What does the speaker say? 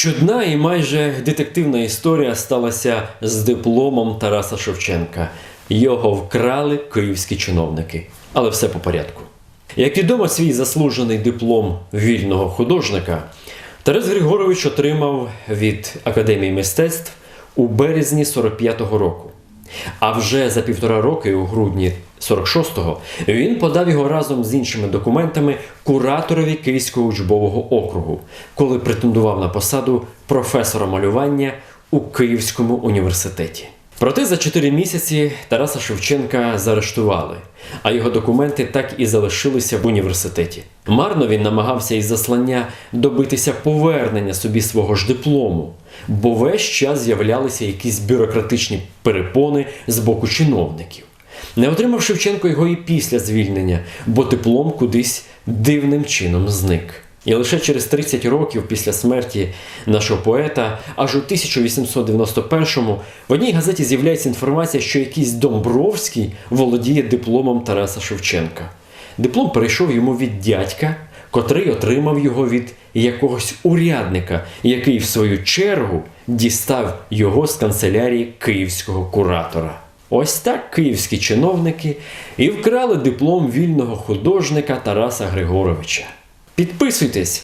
Чудна і майже детективна історія сталася з дипломом Тараса Шевченка. Його вкрали київські чиновники. Але все по порядку. Як відомо, свій заслужений диплом вільного художника Тарас Григорович отримав від Академії мистецтв у березні 45-го року. А вже за півтора роки, у грудні 46-го, він подав його разом з іншими документами кураторові Київського учбового округу, коли претендував на посаду професора малювання у Київському університеті. Проте за чотири місяці Тараса Шевченка заарештували, а його документи так і залишилися в університеті. Марно він намагався із заслання добитися повернення собі свого ж диплому, бо весь час з'являлися якісь бюрократичні перепони з боку чиновників. Не отримав Шевченко його і після звільнення, бо диплом кудись дивним чином зник. І лише через 30 років після смерті нашого поета, аж у 1891-му в одній газеті з'являється інформація, що якийсь Домбровський володіє дипломом Тараса Шевченка. Диплом перейшов йому від дядька, котрий отримав його від якогось урядника, який в свою чергу дістав його з канцелярії київського куратора. Ось так київські чиновники і вкрали диплом вільного художника Тараса Григоровича. Підписуйтесь!